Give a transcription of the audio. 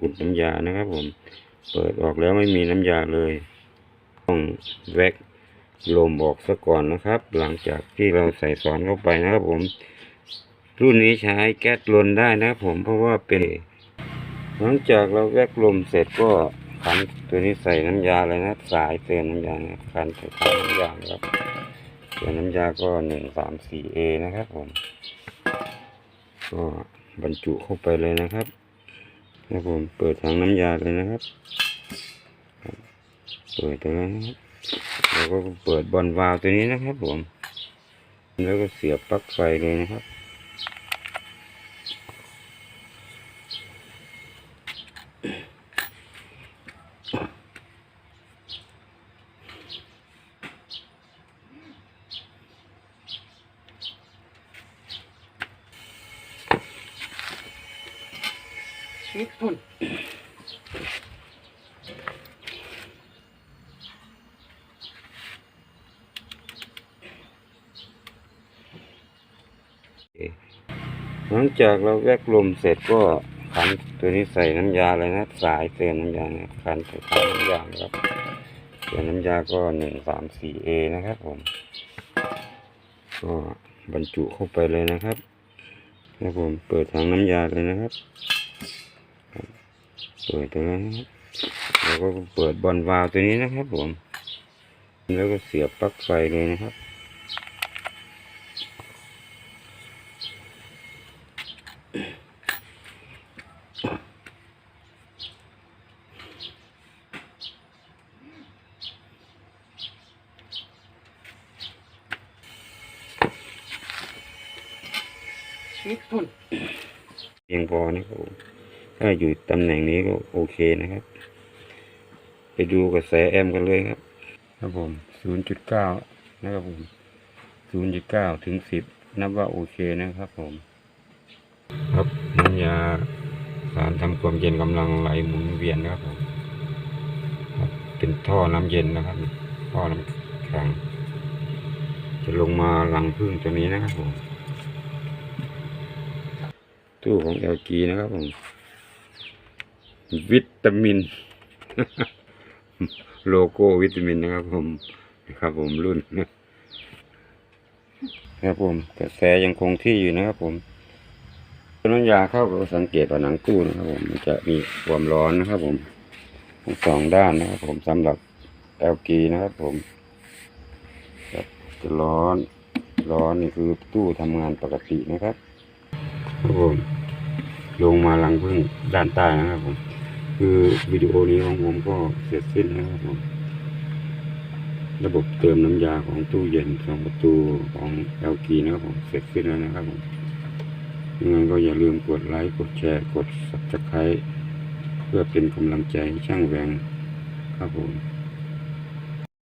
ขุดน้ำยานะครับผม เปิดออกแล้วไม่มีน้ำยาเลย ต้องแวกลมออกซะก่อนนะครับ หลังจากที่เราใส่สอนเข้าไปนะครับผม รุ่นนี้ใช้แก๊สลนได้นะครับผมเพราะว่าเป็น หลังจากเราแวกลมเสร็จก็ขันตัวนี้ใส่น้ำยาเลยนะสายเตือนน้ำยานะขันใส่ถังน้ำยาครับส่วนน้ำยาก็หนึ่งสามสี่เอนะครับผม ก็บรรจุเข้าไปเลยนะครับ ครับผมเปิดถังน้ำยาเลยนะครับ เปิดตรงนี้นนะครับแล้วก็เปิดบอลวาล์วตัวนี้นะครับผม แล้วก็เสียบปลั๊กไฟเลยนะครับ นี่พุ่นหลังจากเราแวกลมเสร็จก็ขันตัวนี้ใส่น้ำยาเลยนะสายเตือนน้ำยานะขันใส่ถังน้ำยาครับส่วนน้ำยาก็หนึ่งสามสี่เอนะครับผมก็บรรจุเข้าไปเลยนะครับครับผมเปิดถังน้ำยาเลยนะครับ เปิดตรงนั้นนะครับแล้วก็เปิดบอลวาล์วตัวนี้นะครับผม แล้วก็เสียบปลั๊กไฟเลยนะครับนี่พุ่นเพียงพอนะครับผม ถ้าอยู่ตำแหน่งนี้ก็โอเคนะครับ ไปดูกระแสแอมป์กันเลยครับ ครับผม 0.9 นะครับผม 0.9 ถึง 10 นับว่าโอเคนะครับผม ครับน้ำยาสารทำความเย็นกำลังไหลหมุนเวียนนะครับผมครับเป็นท่อน้ำเย็นนะครับ ท่อน้ำแข็งจะลงมาหลังพึ่งตัวนี้นะครับผม ตู้ของ LG นะครับผม วิตามิน โลโก้วิตามินนะครับผมนะครับผมรุ่นนะครับผมกระแสยังคงที่อยู่นะครับผมน้ำยาเข้าก็สังเกตว่าหนังตู้นะครับผมมันจะมีความร้อนนะครับผมทั้งสองด้านนะครับผมสำหรับ LG นะครับผมจะร้อนร้อนนี่คือตู้ทำงานปกตินะครับครับผม ลงมาหลังพึ่งด้านใต้นะครับผม คือวิดีโอนี้ของผมก็เสร็จสิ้นแล้วครับผม ระบบเติมน้ำยาของตู้เย็นสองประตูของ LG นะครับผม เสร็จสิ้นแล้วนะครับผมยังไงก็อย่าลืมกดไลค์ กดแชร์ กด subscribe เพื่อเป็นกำลังใจให้ช่างแหวงครับผม